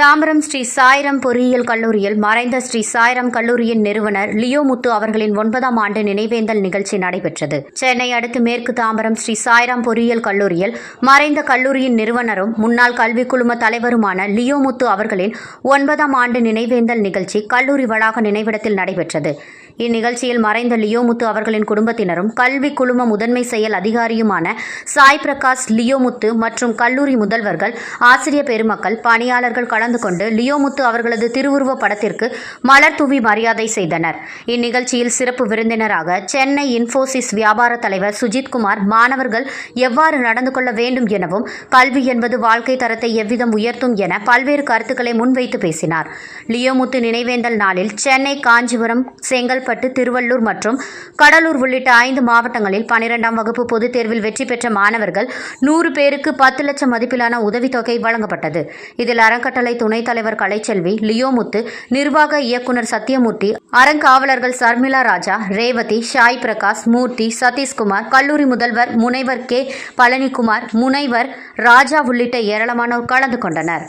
தாம்பரம் ஸ்ரீ சாயிரம் பொறியியல் கல்லூரியில் மறைந்த ஸ்ரீ சாயிரம் கல்லூரியின் நிறுவனர் லியோ முத்து அவர்களின் ஒன்பதாம் ஆண்டு நினைவேந்தல் நிகழ்ச்சி நடைபெற்றது. சென்னை அடுத்து மேற்கு தாம்பரம் ஸ்ரீ சாய்ராம் பொறியியல் கல்லூரியில் மறைந்த கல்லூரியின் நிறுவனரும் முன்னாள் கல்விக் குழும தலைவருமான லியோ முத்து அவர்களின் ஒன்பதாம் ஆண்டு நினைவேந்தல் நிகழ்ச்சி கல்லூரி வளாக நினைவிடத்தில் நடைபெற்றது. இந்நிகழ்ச்சியில் மறைந்த லியோமுத்து அவர்களின் குடும்பத்தினரும் கல்வி குழும முதன்மை செயல் அதிகாரியுமான சாய் பிரகாஷ் லியோமுத்து மற்றும் கல்லூரி முதல்வர்கள் ஆசிரியர் பெருமக்கள் பணியாளர்கள் கலந்து கொண்டு லியோமுத்து அவர்களது திருவுருவ படத்திற்கு மலர் தூவி மரியாதை செய்தனர். இந்நிகழ்ச்சியில் சிறப்பு விருந்தினராக சென்னை இன்ஃபோசிஸ் வியாபார தலைவர் சுஜித்குமார் மாணவர்கள் எவ்வாறு நடந்து கொள்ள வேண்டும் எனவும் கல்வி என்பது வாழ்க்கை தரத்தை எவ்விதம் உயர்த்தும் என பல்வேறு கருத்துக்களை முன்வைத்து பேசினார். லியோமுத்து நினைவேந்தல் நாளில் சென்னை காஞ்சிபுரம் செங்கல்பட்டு திருவள்ளூர் மற்றும் கடலூர் உள்ளிட்ட ஐந்து மாவட்டங்களில் பனிரெண்டாம் வகுப்பு பொதுத் தேர்வில் வெற்றி பெற்ற மாணவர்கள் நூறு பேருக்கு பத்து லட்சம் மதிப்பிலான உதவித்தொகை வழங்கப்பட்டது. இதில் அறக்கட்டளை துணைத் தலைவர் கலைச்செல்வி லியோமுத்து நிர்வாக இயக்குனர் சத்யமூர்த்தி அறங்காவலர்கள் சர்மிளா ராஜா ரேவதி ஷாய் பிரகாஷ் மூர்த்தி சதீஷ்குமார் கல்லூரி முதல்வர் முனைவர் கே. பழனிக்குமார் முனைவர் ராஜா உள்ளிட்ட ஏராளமானோர் கலந்து கொண்டனர்.